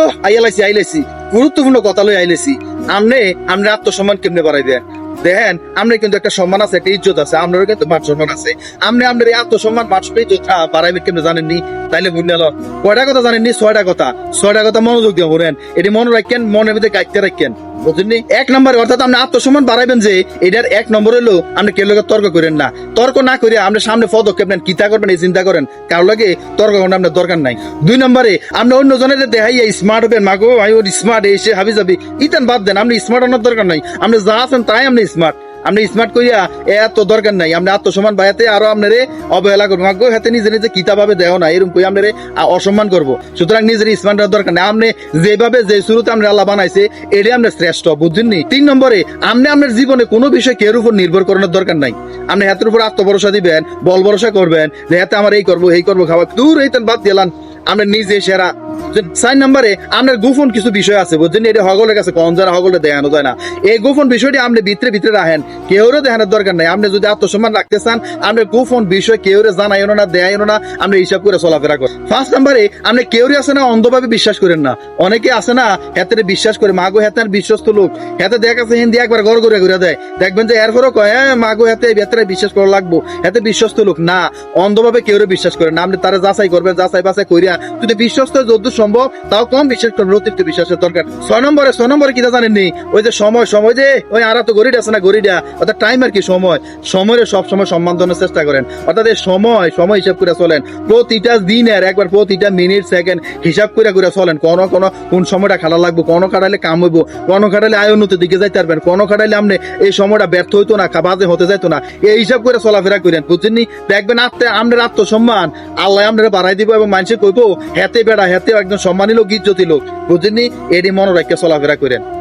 ও গুরুত্বপূর্ণ কথা লই আমনে আত্মসম্মান কেমনে বাড়াই দেন দেখেন আমরা কিন্তু একটা সম্মান আছে, একটা ইজ্জত আছে আপনারও কিন্তু মান সম্মান আছে। আপনি আপনার এই আত্মসম্মান মান ইজ্জত জানেননি? তাইলে বুঝলে এলো কয়টা কথা জানেননি? ছয়টা কথা। ছয়টা কথা মনোযোগ দিয়ে বলেন এটি মনে রাখেন, মনের ভিতরে গাইতে রাখেন। বুঝলেন এক নম্বরে, অর্থাৎ আপনি আত্মসম্মান বাড়াইবেন যে, এটার এক নম্বর হলো, আপনি কেউ লোকের তর্ক করেন না। তর্ক না করে আপনি সামনে পদক্ষেপ নেন কিতা করবেন এই চিন্তা করেন। কারও লাগে তর্ক করেন আপনার দরকার নাই। দুই নম্বরে, আপনি অন্য জনের দেখাই স্মার্ট হবেন। মাগো ভাই ওর স্মার্ট এসে হাবি যাবি। ইতান বাদ দেন, আপনি স্মার্ট হওয়ার দরকার নাই। আপনি যা আছেন তাই আপনি স্মার্ট আপনি স্মার্ট করিয়া এত দরকার নাই, আপনি আত্মসম্মান বায়াতে আরও আপনারে অবহেলা করব। মাগ্য হাতে নিজে নিজে কিতাবাবে দেও না, এরকম কই আপনারে অসম্মান করব। সুতরাং নিজের স্মার্ট হওয়ার দরকার নাই। আপনি যেভাবে যে শুরুতে আপনি আল্লাহ বানাইছে, এটাই আপনার শ্রেষ্ঠ, বুঝছেন নি? তিন নম্বরে, আপনি আপনার জীবনে কোনো বিষয় কেউর উপর নির্ভর করানোর দরকার নাই। আপনি হাতের উপর আত্মভরসা দিবেন, বল ভরসা করবেন যে, হাতে আমার এই করব এই করব খাবার। দূর এই বাদ দিলাম। আপনি নিজে সেরা আপনার গোপন কিছু বিষয় আছে, বুঝছেন? এটা হগলের কাছে কম হগলে দেখানো যায় না। এই গোপন বিষয়টি আপনি ভিতরে ভিতরে রাখেন। কেউরে দেখানোর দরকার নাই। আপনি যদি আত্মসম্মান রাখতে চান আপনি গোপন বিষয় কেউরে না না, আপনি হিসাব করে চলাফেরা করেন। ফার্স্ট আপনি কেউরে আছে না, অন্ধভাবে বিশ্বাস করেন না। অনেকে আছে না হাতে বিশ্বাস করে, মাগো হাতে বিশ্বস্ত লোক। হেতে দেখা আছে হিন্দি একবার গড় করে ঘুরে দেয়। দেখবেন যে এরপরও কয় হ্যাঁ মাগো হাতে ভেতরে বিশ্বাস করা লাগবো। হেতে বিশ্বস্ত লোক। না, অন্ধভাবে কেউরে বিশ্বাস করেন না। আপনি তারা যাচাই করবেন যাচাই বাছাই করিয়া যদি বিশ্বস্ত যদ্দূর সম্ভব, তাও কম বিশ্বাস করবেন অতিরিক্ত বিশ্বাসের দরকার। ছয় নম্বরে ছয় নম্বরে কিটা জানেননি? ওই যে সময় সময় যে, ওই আর তো গরিড আছে না, গরিডা। অর্থাৎ টাইম আর কি সময়? সময়ের সব সময় সম্মান দেওয়ার চেষ্টা করেন। অর্থাৎ এই সময় সময় হিসাব করে চলেন। প্রতিটা দিনের, একবার প্রতিটা মিনিট সেকেন্ড হিসাব করে করে চলেন। কোন কোন কোন সময়টা খাটা লাগবে, কোন খাটাইলে কাম হইব, কোন খাটাইলে আয় উন্নতির দিকে যাইতে পারবেন, কোন খাটাইলে আপনি এই সময়টা ব্যর্থ হইতো না বাজে হতে যাইতো না। এই হিসাব করে চলাফেরা করেন, বুঝছেননি? দেখবেন আত্মে আপনার আত্মসম্মান, আল্লাহ আপনারা বাড়াই দিব এবং মানুষে কইবো হেতে বেড়া হেতে একজন সম্মানী লোক ইজ্জতি লোক। বুঝেননি? এটি মনে একটা চলাফেরা করেন।